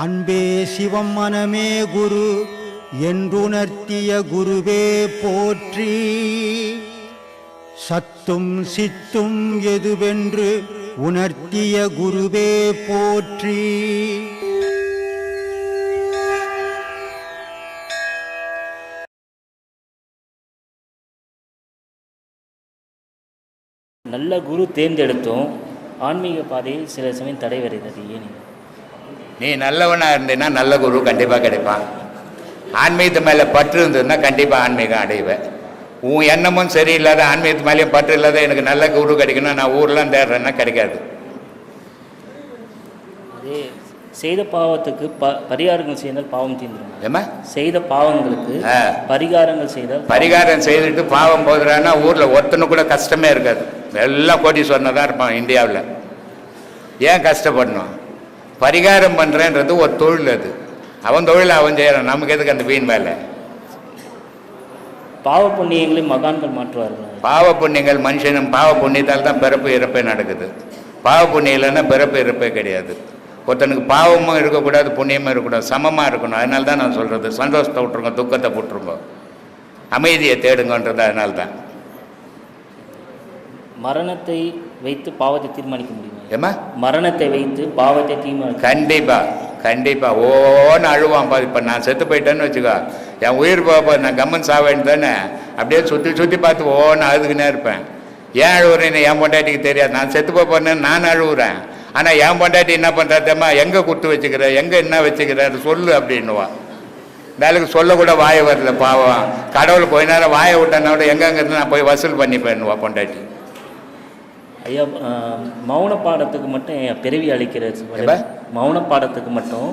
அன்பே சிவம் மனமே குரு என்றுணர்த்திய குருவே போற்றி. சத்தும் சித்தும் எதுவென்று உணர்த்திய குருவே போற்றி. நல்ல குரு தேர்ந்தெடுத்தோம் ஆன்மீக பாதையில் சில சமயம் தடை வருகிறது ஏன்? நீ நல்லவனாக இருந்தீன்னா நல்ல குரு கண்டிப்பாக கிடைப்பான். ஆன்மீகத்து மேலே பற்று இருந்ததுன்னா கண்டிப்பாக ஆன்மீகம் அடைவேன் உன் எண்ணமும் சரியில்லாத ஆன்மீகத்து மேலேயும் பற்று இல்லாத எனக்கு நல்ல குரு கிடைக்கணும் நான் ஊர்லாம் தேடுறேன்னா கிடைக்காது. செய்த பாவத்துக்கு ப பரிகாரங்கள் செய்தால் பாவம் தீர்ந்துடும் ஏம்மா? செய்த பாவங்களுக்கு. பரிகாரங்கள் செய்தால் பரிகாரம் செய்துட்டு பாவம் போதுறான்னா ஊரில் ஒருத்தனு கூட கஷ்டமே இருக்காது. எல்லாம் கோடீஸ்வரனாக தான் இருப்பான் இந்தியாவில். ஏன் கஷ்டப்படணும்? பரிகாரம் பண்ணுறேன்றது ஒரு தொழில் அது. அவன் தொழிலை அவன் செய்கிறான் நமக்கு எதுக்கு அந்த வீண் வேலை? பாவ புண்ணியங்களை மகான்கள் மாற்றுவார்கள். பாவ புண்ணியங்கள் மனுஷனும் பாவ புண்ணியத்தால் தான் பிறப்பு இறப்பே நடக்குது. பாவ புண்ணியம் இல்லைன்னா பிறப்பு இறப்பே கிடையாது. ஒருத்தனுக்கு பாவமும் இருக்கக்கூடாது புண்ணியமும் இருக்கக்கூடாது சமமாக இருக்கணும். அதனால தான் நான் சொல்கிறது சந்தோஷத்தை விட்டுருங்க துக்கத்தை விட்டுருங்க. அமைதியை தேடுங்கன்றது அதனால தான். மரணத்தை வைத்து பாவத்தை தீர்மானிக்க முடியுமா? ஏம்மா? மரணத்தை வைத்து பாவத்தை தீர்மானிக்க கண்டிப்பா கண்டிப்பா. ஓன்னு அழுவான் பாரு. இப்போ நான் செத்து போயிட்டேன்னு வச்சுக்கோ. என் உயிர் போக நான் கம்மன் சாவேன்னு தானே. அப்படியே சுற்றி சுற்றி பார்த்து ஓன்னு அழுதுகினே இருப்பேன். ஏன் அழுவுறேன்னு என் பொண்டாட்டிக்கு தெரியாது. நான் செத்து போக போறேன்னு நான் அழுவுறேன். ஆனால் என் பொண்டாட்டி என்ன பண்ணுறாத்தம்மா எங்கே குத்து வச்சுக்கிற? எங்கே என்ன வச்சுக்கிற? சொல்லு அப்படின்னுவா. வேலைக்கு சொல்லக்கூட வாயை வரல பாவம். கடவுள் கொஞ்ச நேரம் வாயை விட்டேன்னா கூட எங்கெங்கிறது நான் போய் வசூல் பண்ணிப்பேன்னுவா பொண்டாட்டி. ஐயா மௌன பாடத்துக்கு மட்டும் பிறவி அளிக்கிறது எப்ப? மௌன பாடத்துக்கு மட்டும்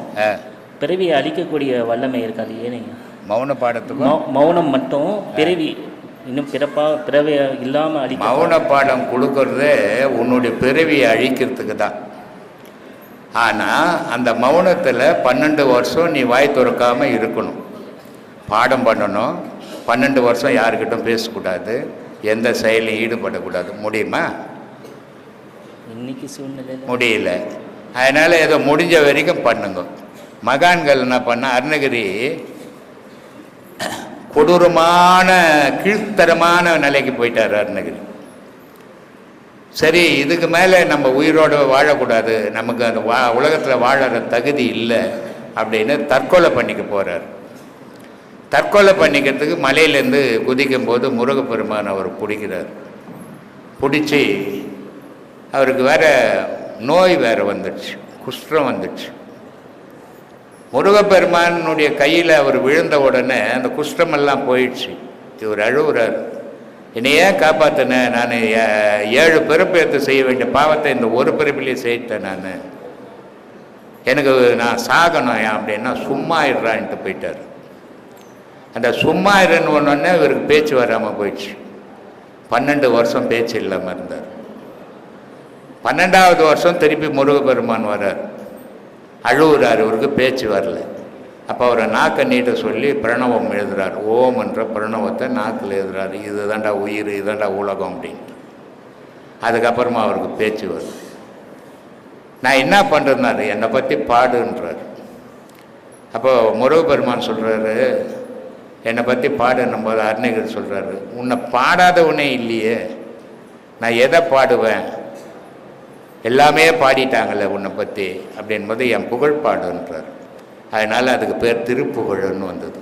பிறவியை அழிக்கக்கூடிய வல்லமை இருக்காது ஏனைங்க மௌன பாடத்துக்கும் மௌ- மௌனம் மட்டும் பிறவி இன்னும் பிறப்பா பிறவி இல்லாமல் அழிக்க மௌன பாடம் கொடுக்கறது உன்னுடைய பிறவியை அழிக்கிறதுக்கு தான். ஆனால் அந்த மௌனத்தில் பன்னெண்டு வருஷம் நீ வாய் திறக்காம இருக்கணும். பாடம் பண்ணணும். பன்னெண்டு வருஷம் யாருக்கிட்டும் பேசக்கூடாது. எந்த செயலையும் ஈடுபடக்கூடாது. முடியுமா? இன்னைக்கு சூழ்நிலை முடியல. அதனால் ஏதோ முடிஞ்ச வரைக்கும் பண்ணுங்க. மகான்கள் என்ன பண்ண அருணகிரி கொடூரமான கீழ்த்தரமான நிலைக்கு போயிட்டார் அருணகிரி. சரி இதுக்கு மேலே நம்ம உயிரோடு வாழக்கூடாது. நமக்கு அந்த வா உலகத்தில் வாழற தகுதி இல்லை அப்படின்னு தற்கொலை பண்ணிக்க போகிறார் தற்கொலை பண்ணிக்கிறதுக்கு மலையிலேருந்து குதிக்கும் போது முருகப்பெருமான் அவர் பிடிக்கிறார். பிடிச்சி அவருக்கு வேற நோய் வேற வந்துடுச்சு குஷ்டம் வந்துடுச்சு. முருகப்பெருமானுடைய கையில் அவர் விழுந்த உடனே அந்த குஷ்டமெல்லாம் போயிடுச்சு. இவர் அழுகுறார். என்னை ஏன் காப்பாற்றினேன் நான் ஏழு பிறப்பு எடுத்து செய்ய வேண்டிய பாவத்தை இந்த ஒரு பிறப்பிலேயே செய்யிட்டேன் நான். எனக்கு நான் சாகணும் ஏன் அப்படின்னா சும்மா இருறான்ட்டு போயிட்டார். அந்த சும்மா இருன்னு ஒன்னொன்னே இவருக்கு பேச்சு வராமல் போயிடுச்சு. பன்னெண்டு வருஷம் பேச்சு இல்லாமல் இருந்தார். பன்னெண்டாவது வருஷம் திருப்பி முருகப்பெருமான் வர்றார். அழுவுறார் இவருக்கு பேச்சு வரல. அப்போ அவரை நாக்கை நீட்ட சொல்லி பிரணவம் எழுதுறார். ஓம் என்ற பிரணவத்தை நாக்கில் எழுதுறார். இதுதான்டா உயிர் இதுதான்டா உலகம் அப்படின்ட்டு. அதுக்கப்புறமா அவருக்கு பேச்சு வருது. நான் என்ன பண்ணுறதுனாரு என்னை பற்றி பாடுன்றார். அப்போ முருகப்பெருமான் சொல்கிறாரு என்னை பற்றி பாடுன்னும் போது அருணகிரி சொல்கிறாரு உன்னை பாடாதவனே இல்லையே. நான் எதை பாடுவேன்? எல்லாமே பாடிட்டாங்கள்ல உன்னை பற்றி அப்படின்போது என் புகழ் பாடுன்றார் அதனால் அதுக்கு பேர் திருப்புகழ்னு வந்தது.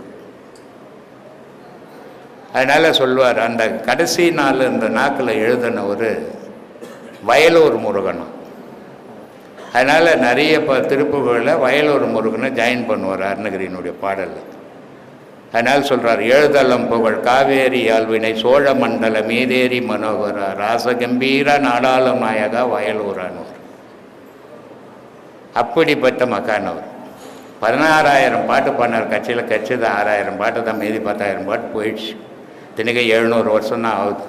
அதனால் சொல்லுவார் அந்த கடைசி நாள் இந்த நாக்கில் எழுதின ஒரு வயலூர் முருகனும். அதனால் நிறைய இப்போ திருப்புகழில் வயலூர் முருகனை ஜாயின் பண்ணுவார் அருணகிரியினுடைய பாடலில். அதனால் சொல்கிறார் எழுதலம் புகழ் காவேரி ஆழ்வினை சோழ மண்டல மீதேரி மனோகரா ராசகம்பீர நாடாளம் நாயகா வயலூரானவர் அப்படிப்பட்ட மகானவர் பதினாறாயிரம் பாட்டு பண்ணார் கட்சியில் கட்சி தான் ஆறாயிரம் பாட்டு தான் மீதி பத்தாயிரம் பாட்டு போயிடுச்சு. தினைக்கு எழுநூறு வருஷம் தான் ஆகுது.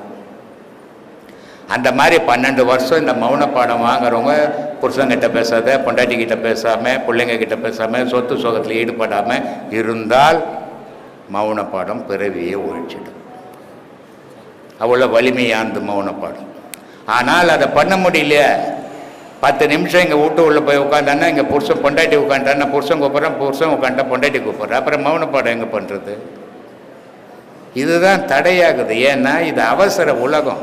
அந்த மாதிரி பன்னெண்டு வருஷம் இந்த மௌன பாடம் வாங்குறவங்க புருஷங்கிட்ட பேசாத பொண்டாட்டி கிட்ட பேசாமல் பிள்ளைங்க கிட்ட பேசாமல் சொத்து சுகத்தில் ஈடுபடாமல் இருந்தால் மௌன பாடம் பிறவியே ஒழிச்சிடும். அவ்வளோ வலிமையானது மௌன பாடம் ஆனால் அதை பண்ண முடியல பத்து நிமிஷம் இங்கே வீட்டு உள்ளே போய் உட்காந்தானா இங்கே புருஷன் பொண்டாட்டி உட்காந்துட்டான்னா புருஷன் கூப்பிட்றேன் புருஷன் உட்காந்துட்டா பொண்டாட்டி கூப்பிட்றேன் அப்புறம் மௌன பாடம் எங்கே பண்ணுறது இதுதான் தடையாகுது. ஏன்னா இது அவசர உலகம்.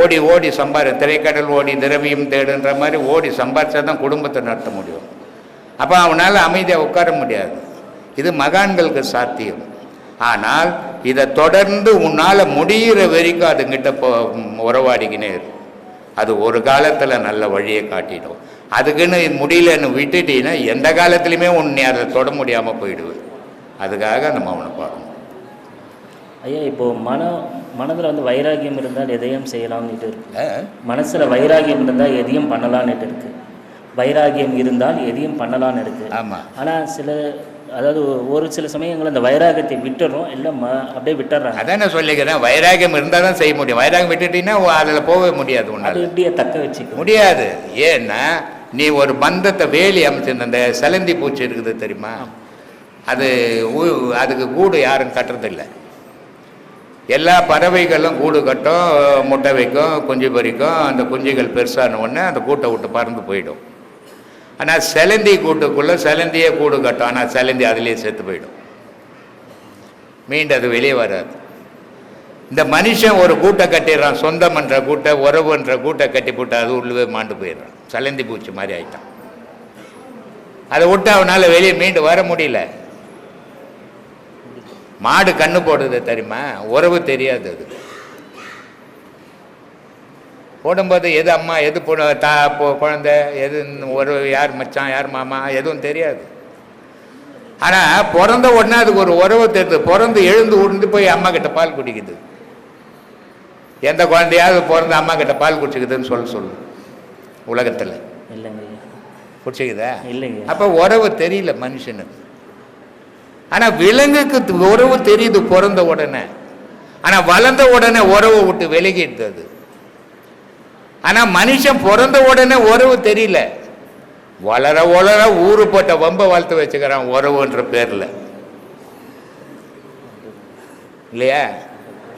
ஓடி ஓடி சம்பாரி திரைக்கடல் ஓடி திரவியம் தேடுன்ற மாதிரி ஓடி சம்பாரிச்சா தான் குடும்பத்தை நடத்த முடியும். அப்போ அவனால் அமைதியாக உட்கார முடியாது. இது மகான்களுக்கு சாத்தியம். ஆனால் இதை தொடர்ந்து உன்னால் முடிகிற வரைக்கும் அதுங்கிட்ட போ உறவாடிக்கினே இரு அது ஒரு காலத்தில் நல்ல வழியை காட்டிடும். அதுக்குன்னு முடியலன்னு விட்டுட்டீங்கன்னா எந்த காலத்துலையுமே உன்னை அதை தொட முடியாமல் போயிடுவேன். அதுக்காக அந்த மௌன பாடம் ஐயா இப்போ மன மனதில் வந்து வைராகியம் இருந்தால் எதையும் செய்யலாம்னுட்டு இருக்கு. மனசில் வைராகியம் இருந்தால் எதையும் பண்ணலான்னுட்டு இருக்கு. வைராகியம் இருந்தால் எதையும் பண்ணலான்னு இருக்கு. ஆமாம் ஆனால் சில அதாவது ஒரு சில சமயங்கள் அந்த வைராகியத்தை விட்டுறோம் இல்லை ம அப்படியே விட்டுறாங்க. அதான் நான் சொல்லிக்கிறேன். வைராகியம் இருந்தால் தான் செய்ய முடியும். வைராகியம் விட்டுட்டீங்கன்னா அதில் போகவே முடியாது உன்னால். எப்படியே தக்க வச்சுக்கும். முடியாது. ஏன்னா நீ ஒரு பந்தத்தை வேலி அமைச்சிருந்த அந்த செலந்தி பூச்சி இருக்குது தெரியுமா? அது அதுக்கு கூடு யாரும் கட்டுறதில்ல. எல்லா பறவைகளும் கூடு கட்டும் முட்டை வைக்கும் குஞ்சு பொரிக்கும் அந்த குஞ்சுகள் பெருசான உடனே அந்த கூட்டை விட்டு பறந்து போயிடும். ஆனால் செலந்தி கூட்டுக்குள்ளே செலந்தியே கூடு கட்டும். ஆனால் செலந்தி அதுலேயே செத்து போயிடும். மீண்டும் அது வெளியே வராது. இந்த மனுஷன் ஒரு கூட்டை கட்டிடுறான் சொந்தம்ன்ற கூட்டை உறவுன்ற கூட்டை கட்டி போட்டு அது உள்ளவே மாண்டு போயிடுறான். சலந்தி பூச்சி மாதிரி ஆயிட்டான். அதை விட்டு அவனால் வெளியே மீண்டு வர முடியல. மாடு கண்ணு போடுது தெரியுமா? உறவு தெரியாது அது. போடும்போது எது அம்மா எது பொண்ணு தா குழந்தை எது ஒரு யார் மச்சான் யார் மாமா எதுவும் தெரியாது. ஆனால் பிறந்த உடனே அதுக்கு ஒரு உறவு தெரியுது பிறந்து எழுந்து உருந்து போய் அம்மா கிட்ட பால் குடிக்குது. எந்த குழந்தையாவது பிறந்த அம்மா கிட்ட பால் குடிச்சுக்குதுன்னு சொல்ல சொல்லு உலகத்தில். குடிச்சுக்குதா? இல்லைங்க. அப்போ உறவு தெரியல மனுஷனுக்கு. ஆனால் விலங்குக்கு உறவு தெரியுது பிறந்த உடனே. ஆனால் வளர்ந்த உடனே உறவை விட்டு விலகிடுது அது. ஆனால் மனுஷன் பிறந்த உடனே உறவு தெரியல. வளர வளர ஊரு போட்ட வம்ப வளர்த்து வச்சுக்கிறான் உறவுன்ற பேரில். இல்லையா?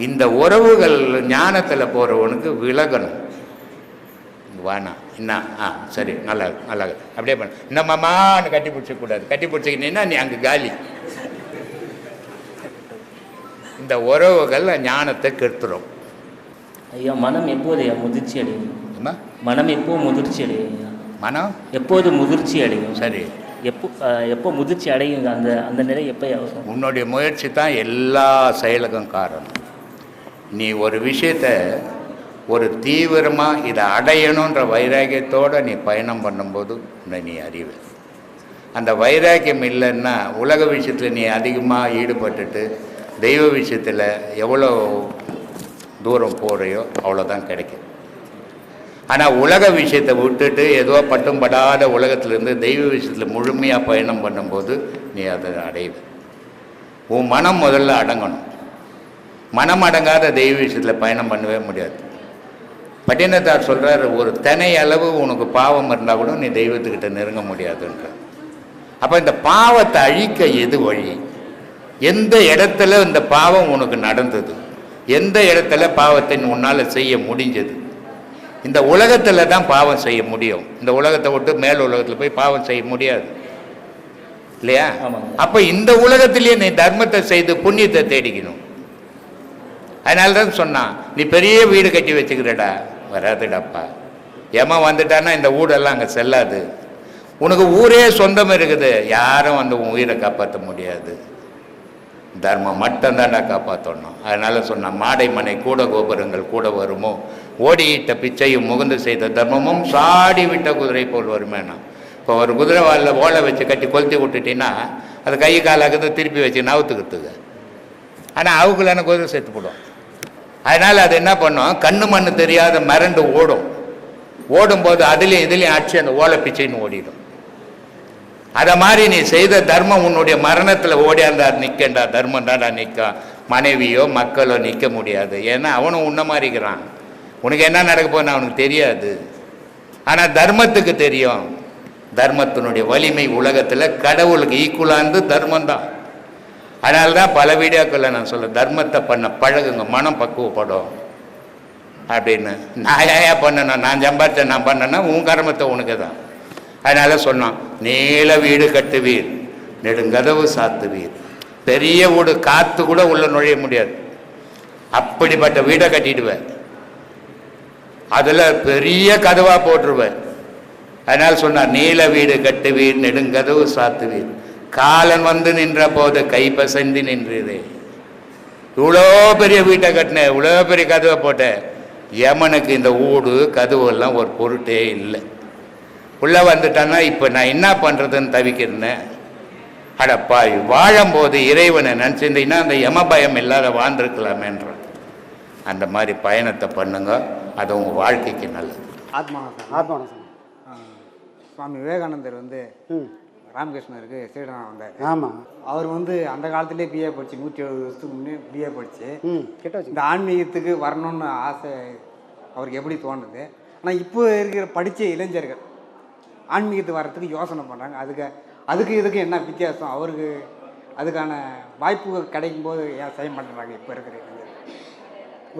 இந்த உறவுகள் ஞானத்தில் போகிறவனுக்கு விலகணும். வேணாம் என்ன ஆ சரி நல்லா நல்லா அப்படியே பண்ண. இன்னும் மாமான்னு கட்டி பிடிச்சக்கூடாது கட்டி பிடிச்சிக்கிட்டீங்கன்னா நீ அங்கே காலி. இந்த உறவுகள் ஞானத்தை கெடுத்துரும். ஐயா மனம் எப்போது முதிர்ச்சி அடையும்? ஆமா? மனம் எப்போ முதிர்ச்சி அடையும் ஐயா? மனம்? எப்போது முதிர்ச்சி அடையும்? சரி. எப்போ எப்போ முதிர்ச்சி அடையும் அந்த அந்த நிலை எப்போ வரும்? உன்னுடைய முயற்சி தான் எல்லா செயலுக்கும் காரணம். நீ ஒரு விஷயத்த ஒரு தீவிரமாக இதை அடையணுன்ற வைராக்கியத்தோடு நீ பயணம் பண்ணும்போது உன்னை நீ அறிவ அந்த வைராக்கியம் இல்லைன்னா உலக விஷயத்தில் நீ அதிகமாக ஈடுபட்டுட்டு தெய்வ விஷயத்தில் எவ்வளோ தூரம் போகிறையோ அவ்வளோதான் கிடைக்கும். ஆனால் உலக விஷயத்தை விட்டுட்டு ஏதோ பட்டும் படாத உலகத்திலேருந்து தெய்வ விஷயத்தில் முழுமையாக பயணம் பண்ணும்போது நீ அதை அடைவு. உன் மனம் முதல்ல அடங்கணும். மனம் அடங்காத தெய்வ விஷயத்தில் பயணம் பண்ணவே முடியாது. பட்டினத்தார் சொல்கிறார் ஒரு தனி அளவு உனக்கு பாவம் இருந்தால் கூட நீ தெய்வத்துக்கிட்ட நெருங்க முடியாதுன்ற. அப்போ இந்த பாவத்தை அழிக்க எது வழி? எந்த இடத்துல இந்த பாவம் உனக்கு நடந்தது? எந்த இடத்துல பாவத்தை உன்னால் செய்ய முடிஞ்சது? இந்த உலகத்தில் தான் பாவம் செய்ய முடியும். இந்த உலகத்தை விட்டு மேல் உலகத்தில் போய் பாவம் செய்ய முடியாது. இல்லையா. அப்போ இந்த உலகத்திலேயே நீ தர்மத்தை செய்து புண்ணியத்தை தேடிக்கணும். அதனால தான் சொன்னான் நீ பெரிய வீடு கட்டி வச்சுக்கிறடா. வராதுடாப்பா. ஏமா வந்துட்டான்னா இந்த ஊடெல்லாம் அங்கே செல்லாது. உனக்கு ஊரே சொந்தம் இருக்குது. யாரும் உன் உயிரை காப்பாற்ற முடியாது. தர்மம் மட்டும்தான்டா காப்பாற்றணும் அதனால் சொன்னால் மாடை மனை கூட கோபுரங்கள் கூட வருமோ? ஓடியிட்ட பிச்சையும் முகுந்து செய்த தர்மமும் சாடி விட்ட குதிரை போல் வருமேனா இப்போ ஒரு குதிரை வாலில் ஓலை வச்சு கட்டி கொளுத்தி விட்டுட்டீங்கன்னா அது கை காலாக்குது திருப்பி வச்சு நவுத்துக்கிறதுக்கு ஆனால் அவுக்குலான குதிரை செத்து போடும். அதனால் அது என்ன பண்ணும்? கண்ணு மண்ணு தெரியாத மிரண்டு ஓடும். ஓடும்போது அதுலேயும் இதுலேயும் அடிச்சு அந்த ஓலை பிச்சைன்னு ஓடிடும். அதை மாதிரி நீ செய்த தர்மம் உன்னுடைய மரணத்தில் ஓடியாந்தா நிற்கண்டா தர்மம் தான்டா நிற்கும் மனைவியோ மக்களோ நிற்க முடியாது. ஏன்னா அவனும் உன்ன மாறிக்கிறான். உனக்கு என்ன நடக்க போகுதுன்னு அவனுக்கு தெரியாது. ஆனால் தர்மத்துக்கு தெரியும். தர்மத்தினுடைய வலிமை உலகத்தில் கடவுளுக்கு ஈக்குவலாந்து தர்மம் தான். அதனால தான் பல வீடியோக்களில் நான் சொல்ல தர்மத்தை பண்ண பழகுங்க மனம் பக்குவப்படும். அப்படின்னு. நான் ஏன் பண்ணணும்? நான் சம்பாரிச்ச நான் பண்ணேன்னா உன் கர்மத்தை உனக்கு தான் அதனால சொன்னான் நீல வீடு கட்டுவீர் நெடுங்கதவு சாத்துவீர். பெரிய வீடு காத்து கூட உள்ள நுழைய முடியாது. அப்படிப்பட்ட வீடை கட்டிடுவேன் அதில் பெரிய கதவாக போட்டுருவேன் அதனால் சொன்னார் நீல வீடு கட்டுவீர் நெடுங்கதவு சாத்துவீர். காலன் வந்து நின்ற போது கைப்பசந்தி நின்றதே இவ்வளோ பெரிய வீட்டை கட்டினேன் இவ்வளோ பெரிய கதவை போட்டேன் யமனுக்கு இந்த ஊடு கதவு எல்லாம் ஒரு பொருட்டே இல்லை. உள்ளே வந்துட்டான்னா இப்போ நான் என்ன பண்ணுறதுன்னு தவிக்கிறேன் அடப்பா வாழும்போது இறைவனை நினச்சிருந்தீங்கன்னா அந்த யம பயம் இல்லாத வாழ்ந்துருக்கலாமேன்ற அந்த மாதிரி பயணத்தை பண்ணுங்க அது உங்கள் வாழ்க்கைக்கு நல்லது. ஆத்மானசம் ஆத்மானசம் சுவாமி விவேகானந்தர் வந்து ராமகிருஷ்ணருக்கு சீடனாக வந்தார். ஆமாம் அவர் வந்து அந்த காலத்திலே பிஏ படிச்சு நூற்றி எழுபது வருஷத்துக்கு முன்னே பிஏ படிச்சு ம் கிட்ட இந்த ஆன்மீகத்துக்கு வரணும்னு ஆசை அவருக்கு எப்படி தோணுது? ஆனால் இப்போ இருக்கிற படித்த இளைஞர்கள் ஆன்மீகத்துக்கு வர்றதுக்கு யோசனை பண்ணுறாங்க அதுக்கு அதுக்கு இதுக்கு என்ன வித்தியாசம்? அவருக்கு அதுக்கான வாய்ப்பு கிடைக்கும் போது ஏன் செய்ய மாட்டேறாங்க இப்போ இருக்கிற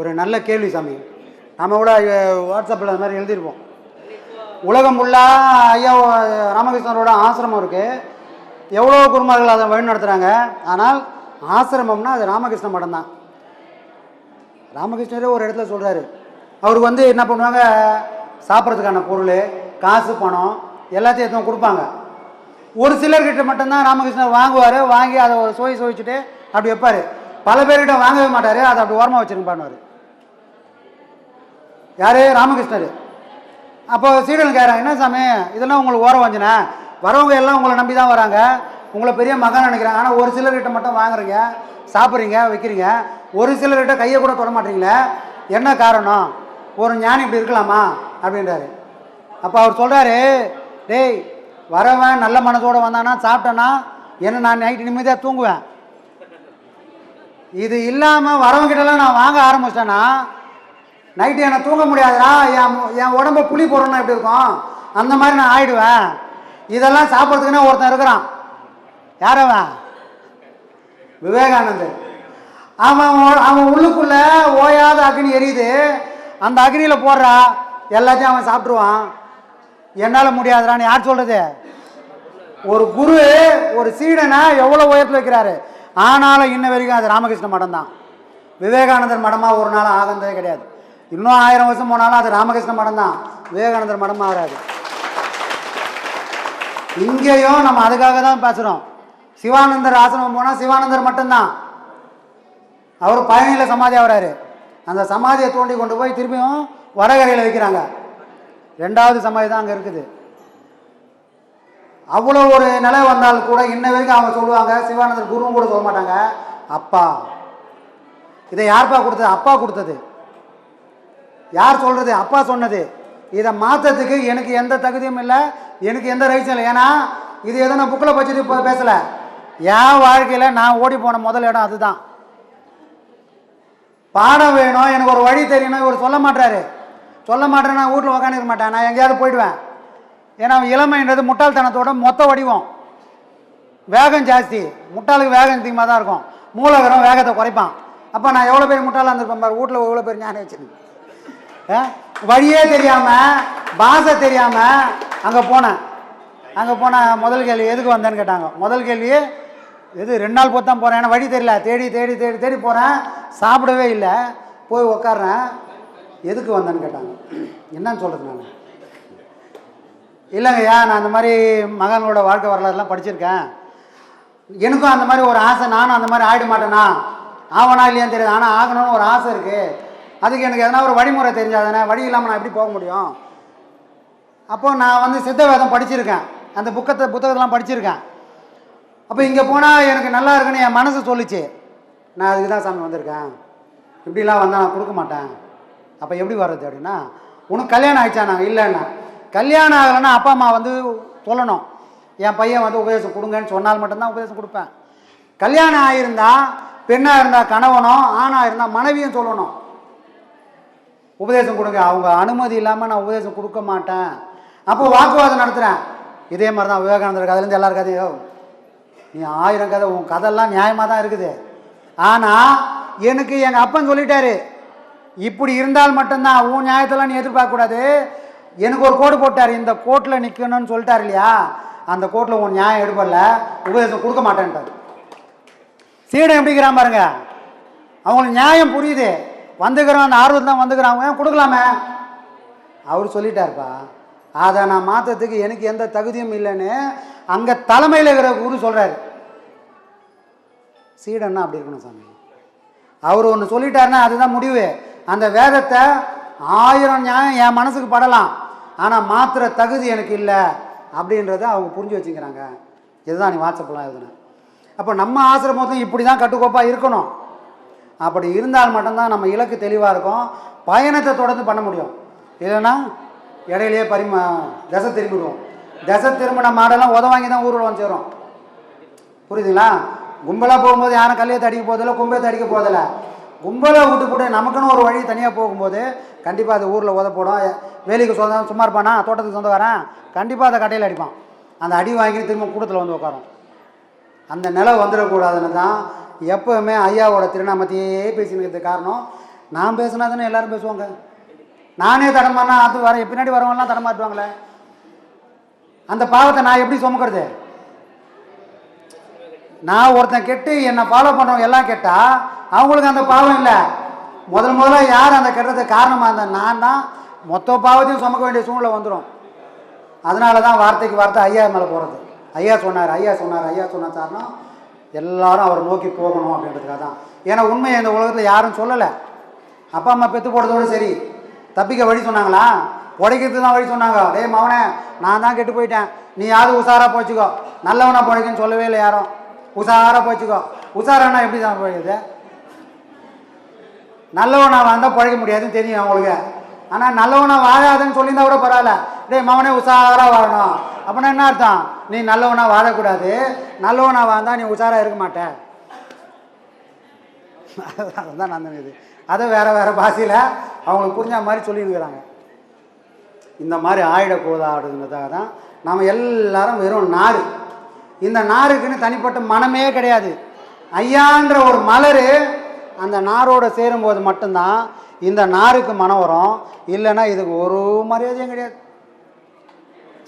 ஒரு நல்ல கேள்வி சாமி. நம்ம கூட வாட்ஸ்அப்பில் அந்த மாதிரி எழுதியிருப்போம். உலகம் ஃபுல்லாக ஐயா ராமகிருஷ்ணரோட ஆசிரமம் இருக்குது எவ்வளோ குருமார்கள் அதை வழி நடத்துகிறாங்க ஆனால் ஆசிரமம்னா அது ராமகிருஷ்ண மடம் தான் ராமகிருஷ்ணரே ஒரு இடத்துல சொல்கிறாரு அவருக்கு வந்து என்ன பண்ணுவாங்க? சாப்பிட்றதுக்கான பொருள் காசு பணம் எல்லாத்தையும் எடுத்து கொடுப்பாங்க. ஒரு சிலர்கிட்ட மட்டும்தான் ராமகிருஷ்ணர் வாங்குவார். வாங்கி அதை ஒரு சுவை சுவைச்சுட்டு அப்படி வைப்பார். பல பேர்கிட்ட வாங்கவே மாட்டார். அதை அப்படி ஓரமாக வச்சுருங்க பண்ணுவார் யார்? ராமகிருஷ்ணர். அப்போ சீடன் கேட்குறாங்க என்ன சாமி இதெல்லாம் உங்களுக்கு ஓரம் வஞ்சினே? வரவங்க எல்லாம் உங்களை நம்பி தான் வராங்க. உங்களை பெரிய மகன் நினைக்கிறாங்க. ஆனால் ஒரு சிலர்கிட்ட மட்டும் வாங்குறீங்க சாப்பிட்றீங்க வைக்கிறீங்க. ஒரு சிலர்கிட்ட கையை கூட தொட மாட்டீங்களே. என்ன காரணம்? ஒரு ஞானி இப்படி இருக்கலாமா? அப்படின்றாரு. அப்போ அவர் சொல்கிறாரு டேய் வரவன் நல்ல மனசோடு வந்தானா சாப்பிட்டேன்னா என்ன நான் நைட்டு நிம்மதியாக தூங்குவேன்? இது இல்லாமல் வரவங்கிட்டலாம் நான் வாங்க ஆரம்பிச்சிட்டேன்னா நைட்டு என்னை தூங்க முடியாதுடா என் என் உடம்ப புளி போடணும் எப்படி இருக்கும்? அந்த மாதிரி நான் ஆயிடுவேன். இதெல்லாம் சாப்பிட்றதுக்குன்னே ஒருத்தன் இருக்கிறான். யாரவன் விவேகானந்தர் அவன் அவன் உள்ளுக்குள்ளே ஓயாத அக்னி எரியுது. அந்த அக்னியில் போடுறா எல்லாத்தையும் அவன் சாப்பிட்ருவான் என்னால் முடியாதுடான்னு யார் சொல்கிறது ஒரு குரு ஒரு சீடனை எவ்வளோ உயர்த்து வைக்கிறாரு? ஆனாலும் இன்ன வரைக்கும் அது ராமகிருஷ்ண மடம் தான். விவேகானந்தர் மடமாக ஒரு நாள் ஆகுந்ததே கிடையாது. இன்னும் ஆயிரம் வருஷம் போனாலும் அது ராமகிருஷ்ண மடம் தான். விவேகானந்தர் மடம் ஆகாது. இங்கேயும் நம்ம அதுக்காக தான் பேசுகிறோம் சிவானந்தர் ஆசிரமம் போனால் சிவானந்தர் மட்டும்தான். அவர் பழனியில் சமாதி ஆகிறாரு. அந்த சமாதியை தோண்டி கொண்டு போய் திரும்பியும் வடகரையில் வைக்கிறாங்க. ரெண்டாவது சமாதி தான் அங்கே இருக்குது. அவ்வளோ ஒரு நிலை வந்தால் கூட இன்ன வரைக்கும் அவங்க சொல்லுவாங்க சிவானந்தர் குருவும் கூட சொல்ல மாட்டாங்க. அப்பா. இதை யார்ப்பா கொடுத்தது? அப்பா கொடுத்தது. யார் சொல்கிறது அப்பா சொன்னது. இதை மாற்றத்துக்கு எனக்கு எந்த தகுதியும் இல்லை எனக்கு எந்த ரைட்ஸும் இல்லை. ஏன்னா இது எதோ நான் புக்கில் வச்சுட்டு இப்போ பேசலை. என் வாழ்க்கையில் நான் ஓடி போன முதல் இடம் அதுதான். பாடம் வேணும் எனக்கு ஒரு வழி தெரியணும் இவர் சொல்ல மாட்டாரு சொல்ல மாட்டேன் நான் வீட்டில் உக்காந்துருக்க மாட்டேன். நான் எங்கேயாவது போயிடுவேன். ஏன்னா இளமைன்றது முட்டாள்தனத்தோட மொத்த வடிவம். வேகம் ஜாஸ்தி. முட்டாளுக்கு வேகம் அதிகமாக தான் இருக்கும். மூலகரம் வேகத்தை குறைப்பான். அப்போ நான் எவ்வளோ பேர் முட்டாளாக இருந்திருப்பேன் பாரு. வீட்டில் எவ்வளோ பேர் ஞானம் வச்சிருக்கேன் வழியே தெரியாமல் பாசை தெரியாமல் அங்கே போனேன். அங்கே போனால் முதல் கேள்வி எதுக்கு வந்தேன்னு கேட்டாங்க. முதல் கேள்வி எது ரெண்டு நாள் போத்தான் போகிறேன் ஏன்னா வழி தெரியல. தேடி தேடி தேடி தேடி போகிறேன் சாப்பிடவே இல்லை. போய் உக்காடுறேன் எதுக்கு வந்தேன்னு கேட்டாங்க. என்னன்னு சொல்கிறது நான். இல்லைங்கய்யா நான் அந்த மாதிரி மகனோட வாழ்க்கை வரலாறுலாம் படிச்சிருக்கேன். எனக்கும் அந்த மாதிரி ஒரு ஆசை நானும் அந்த மாதிரி ஆகிட மாட்டேனா? ஆவனா இல்லையான்னு தெரியாது. ஆனால் ஆகணும்னு ஒரு ஆசை இருக்குது அதுக்கு எனக்கு எதனா ஒரு வழிமுறை தெரிஞ்சாதானே வழி இல்லாமல் நான் எப்படி போக முடியும்? அப்போது நான் வந்து சித்த வேதம் படிச்சிருக்கேன். அந்த புக்கத்தை புத்தகத்தெல்லாம் படிச்சிருக்கேன். அப்போ இங்கே போனால் எனக்கு நல்லா இருக்குன்னு என் மனசு சொல்லிச்சு. நான் அதுக்கு தான் சாமி வந்திருக்கேன். இப்படிலாம் வந்தால் நான் கொடுக்க மாட்டேன். அப்போ எப்படி வர்றது அப்படின்னா உனக்கு கல்யாணம் ஆயிடுச்சா? நான் இல்லைன்னா கல்யாணம் ஆகலைன்னா அப்பா அம்மா வந்து சொல்லணும். என் பையன் வந்து உபதேசம் கொடுங்கன்னு சொன்னால் மட்டும்தான் உபதேசம் கொடுப்பேன். கல்யாணம் ஆகியிருந்தா பெண்ணாக இருந்தால் கணவனும் ஆணாக இருந்தால் மனைவியும் சொல்லணும். உபதேசம் கொடுங்க. அவங்க அனுமதி இல்லாமல் நான் உபதேசம் கொடுக்க மாட்டேன். அப்போ வாக்குவாதம் நடத்துகிறேன் இதே மாதிரி தான் விவேகானந்தர் கதையிலேருந்து எல்லாரும் கதையும். நீ ஆயிரம் கதை உன் கதையெல்லாம் நியாயமாக தான் இருக்குது. ஆனால் எனக்கு எங்கள் அப்பன் சொல்லிட்டாரு இப்படி இருந்தால் மட்டும்தான் உன் நியாயத்தெல்லாம் நீ எதிர்பார்க்கக்கூடாது. எனக்கு ஒரு கோடு போட்டார் இந்த கோட்டில் நிற்கணும்னு சொல்லிட்டார் இல்லையா? அந்த கோட்டில் உன் நியாயம் எடுப்படல உபதேசம் கொடுக்க மாட்டேன்ட்டார். சீடன் எப்படிக்கிறான் பாருங்க? அவங்களுக்கு நியாயம் புரியுது. வந்துக்கிறோம் அந்த ஆர்வத்தில் தான் வந்துக்கிறாங்க கொடுக்கலாமே? அவர் சொல்லிட்டாருப்பா அதை நான் மாற்றத்துக்கு எனக்கு எந்த தகுதியும் இல்லைன்னு அங்கே தலைமையில் இருக்கிற குரு சொல்கிறாரு சீடன்னா அப்படி இருக்கணும் சாமி. அவர் ஒன்று சொல்லிட்டாருன்னா அதுதான் முடிவு. அந்த வேதத்தை ஆயிரம் நியாயம் என் மனசுக்கு படலாம் ஆனால் மாத்திர தகுதி எனக்கு இல்லை அப்படின்றத அவங்க புரிஞ்சு வச்சுக்கிறாங்க. இதுதான் நீ வாட்ஸ்அப்லாம் எழுதுனேன் அப்போ நம்ம ஆசிரமத்தையும் இப்படி தான் கட்டுக்கோப்பாக இருக்கணும். அப்படி இருந்தால் மட்டும்தான் நம்ம இலக்கு தெளிவாக இருக்கும். பயணத்தை தொடர்ந்து பண்ண முடியும். இல்லைன்னா இடையிலேயே பரிமா தசை திரும்பிடுவோம். தசை திரும்பின மாடெல்லாம் உத வாங்கி தான் ஊரில் வந்து சேரும் புரியுதுங்களா? கும்பலாக போகும்போது யாரும் கல்லையை தடிக்க போதில்லை கும்பத்தை அடிக்க போதில்லை கும்பலாக விட்டு போட்டு நமக்குன்னு ஒரு வழி தனியாக போகும்போது கண்டிப்பாக அது ஊரில் உதப்போடும். வேலைக்கு சொந்த சும்மா இருப்பானா? தோட்டத்துக்கு சொந்த வரேன் கண்டிப்பாக அதை கட்டையில் அடிப்பான். அந்த அடி வாங்கி திரும்ப கூட்டத்தில் வந்து உட்காரும் அந்த நிலை வந்துடக்கூடாதுன்னு தான் எப்போவுமே ஐயாவோட திருநாமத்தையே பேசினுக்கிறதுக்கு காரணம். நான் பேசினா தானே எல்லாரும் பேசுவாங்க. நானே தடமானா அது வர பின்னாடி வரவங்கலாம் தடமாட்டுவாங்களே அந்த பாவத்தை நான் எப்படி சுமக்கிறது? நான் ஒருத்தன் கெட்டு என்னை ஃபாலோ பண்ணுறவங்க எல்லாம் கெட்டால் அவங்களுக்கு அந்த பாவம் இல்லை. முதல் முதல்ல யார் அந்த கெட்டதுக்கு காரணமாக இருந்தேன் நான் தான். மொத்த பாவத்தையும் சுமக்க வேண்டிய சூழ்நிலை வந்துடும் அதனால தான் வார்த்தைக்கு வார்த்தை ஐயா மேலே போகிறது ஐயா சொன்னார் ஐயா சொன்னார் ஐயா சொன்னார் சார்னா எல்லாரும் அவரை நோக்கி போகணும் அப்படின்றதுக்காக தான். ஏன்னா உண்மையை இந்த உலகத்தில் யாரும் சொல்லலை. அப்பா அம்மா பெற்று போடுறதோடு சரி. தப்பிக்க வழி சொன்னாங்களா? உடைக்கிறதுக்கு தான் வழி சொன்னாங்க. டேய் மவனே நான் தான் கெட்டு போயிட்டேன். நீ யாரும் உஷாராக போச்சுக்கோ. நல்லவனாக பிழைக்குன்னு சொல்லவே இல்லை யாரும். உஷாராக போச்சுக்கோ உசாரானா எப்படி தான் போயிடுது நல்லவனாக வந்தால் பிழைக்க முடியாதுன்னு தெரியும் அவங்களுக்கு. ஆனால் நல்லவனாக வாழாதுன்னு சொல்லியிருந்தா கூட பரவாயில்ல. டேய் மவனே உஷாராக வாழணும். அப்படின்னா என்ன அர்த்தம்? நீ நல்லவனாக வாழக்கூடாது. நல்லவனாக வாழ்ந்தால் நீ உஷாராக இருக்க மாட்ட. அதுதான் நான் இது அதை வேற வேறு பாஷையில் அவங்களுக்கு புரிஞ்ச மாதிரி சொல்லியிருக்கிறாங்க. இந்த மாதிரி ஆயிடக்கூடாதுங்கிறதாக தான் நாம் எல்லாரும் வெறும் நாடு. இந்த நாருக்குன்னு தனிப்பட்ட மனமே கிடையாது. ஐயான்ற ஒரு மலர் அந்த நாரோட சேரும்போது மட்டும்தான் இந்த நாருக்கு மனம் வரும். இல்லைன்னா இதுக்கு ஒரு மரியாதையும் கிடையாது.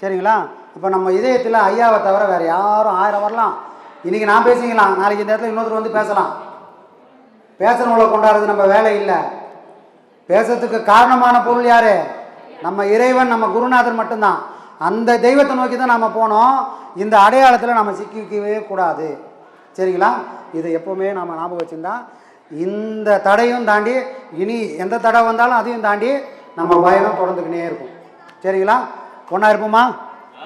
சரிங்களா? இப்போ நம்ம இதயத்தில் ஐயாவை தவிர வேறு யாரும் ஆயிரம் வரலாம். இன்றைக்கி நான் பேசிக்கலாம். நாளைக்கு இந்த இடத்துல இன்னொருத்தர் வந்து பேசலாம். பேசுகிறவங்கள கொண்டாடுறது நம்ம வேலை இல்லை. பேசுறதுக்கு காரணமான பொருள் யார்? நம்ம இறைவன் நம்ம குருநாதர் மட்டும்தான். அந்த தெய்வத்தை நோக்கி தான் நம்ம போனோம். இந்த அடையாளத்தில் நம்ம சிக்கிக்கவே கூடாது. சரிங்களா? இதை எப்போவுமே நம்ம ஞாபகம் வச்சுருந்தா இந்த தடையும் தாண்டி இனி எந்த தடை வந்தாலும் அதையும் தாண்டி நம்ம பயணம் தொடர்ந்துக்கினே இருக்கும். சரிங்களா? ஒன்றா இருப்போமா?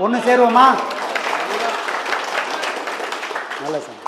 ஒன்று சேருவோமா? நல்ல சார்